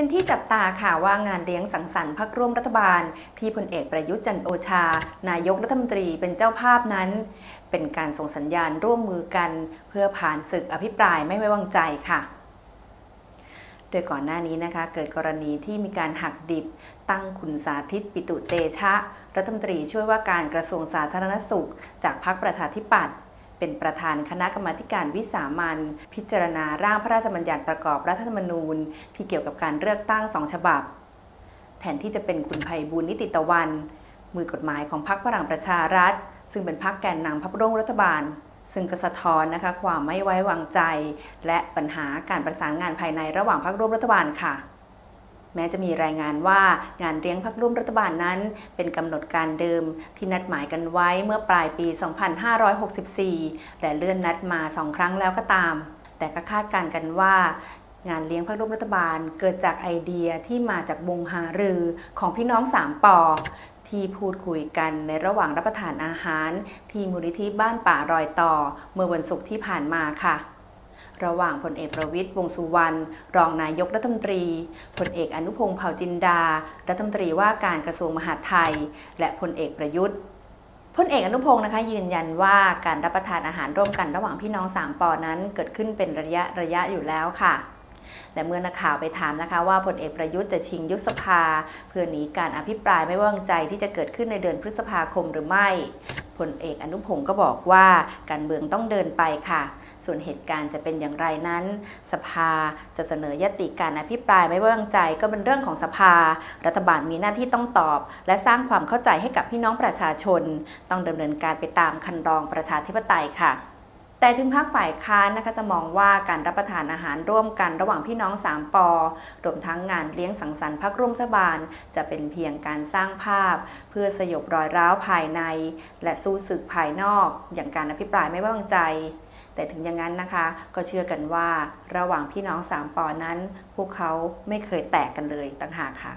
เป็นที่จับตาค่ะว่างานเลี้ยงสังสรรค์พักร่วมรัฐบาล ที่พลเอกประยุทธ์จันโอชา นายกรัฐมนตรีเป็นเจ้าภาพนั้น เป็นการส่งสัญญาณร่วมมือกัน เพื่อผ่านศึกอภิปรายไม่ไว้วางใจค่ะ โดยก่อนหน้านี้นะคะ เกิดกรณีที่มีการหักดิบ ตั้งคุณสาธิตปิตุเตชะ รัฐมนตรีช่วยว่าการกระทรวงสาธารณสุข จากพรรคประชาธิปัตย์ เป็นประธานคณะกรรมาการวิสามันพิจารณาร่างพระราชบัญญัติประกอบรัฐธรรมนูญ ที่เกี่ยวกับการเลือกตั้งสองฉบับ แทนที่จะเป็นคุณภัยบุญนิติตะวัน มือกฎหมายของพรรคพลังประชารัฐ ซึ่งเป็นพรรคแกนนำพรรคร่วมรัฐบาล ซึ่งก็สะท้อนนะคะความไม่ไว้วางใจ และปัญหาการประสานงานภายในระหว่างพรรคร่วมรัฐบาลค่ะ แม้จะมีรายงานว่างานเลี้ยงพักร่วมรัฐบาลนั้น เป็นกำหนดการเดิมที่นัดหมายกันไว้เมื่อปลายปี 2564และเลื่อนนัดมาสองครั้งแล้วก็ตาม แต่ก็คาดการกันว่างานเลี้ยงพักร่วมรัฐบาลเกิดจากไอเดียที่มาจากวงหารือของพี่น้องสามปอที่พูดคุยกันในระหว่างรับประทานอาหาร ที่มูลนิธิบ้านป่ารอยต่อ เมื่อวันศุกร์ที่ผ่านมาค่ะ ระหว่างพลเอกประวิตยวงสุวรรณรองนายกรัฐมนตรีพลเอกอนุพงษ์เผ่าจินดา รัฐมนตรีว่าการกระทรวงมหาดไทย และพลเอกประยุทธ์พลเอกอนุพงศ์นะคะยืนยันว่าการรับประทานอาหารร่วมกันระหว่างพี่น้องสามปอนั้นเกิดขึ้นเป็นระยะระยะอยู่แล้วค่ะแต่เมื่อนักข่าวไปถามนะคะว่าพลเอกประยุทธ์จะชิงยุบสภา เพื่อหนีการอภิปรายไม่ว้วางใจที่จะเกิดขึ้นในเดือนพฤษภาคมหรือไม่พลเอกอนุพงศ์ก็บอกว่าการเมืองต้องเดินไปค่ะ ส่วนเหตุการณ์จะเป็นอย่างไรนั้น สภาจะเสนอยติการอภิปรายไม่ไว้วางใจก็เป็นเรื่องของสภา รัฐบาลมีหน้าที่ต้องตอบ และสร้างความเข้าใจให้กับพี่น้องประชาชน ต้องดำเนินการไปตามคันรองประชาธิปไตยค่ะแต่ถึงภาคฝ่ายค้านนะคะจะมองว่าการรับประทานอาหารร่วมกันระหว่างพี่น้องสามปอรวมทั้งงานเลี้ยงสังสรรค์พักร่วมรัฐบาล จะเป็นเพียงการสร้างภาพ เพื่อสยบรอยร้าวภายใน และสู้ศึกภายนอก อย่างการอภิปรายไม่ไว้วางใจ แต่ถึงอย่างนั้นนะคะ ก็เชื่อกันว่าระหว่างพี่น้องสามปอนั้น พวกเขาไม่เคยแตกกันเลยต่างหากค่ะ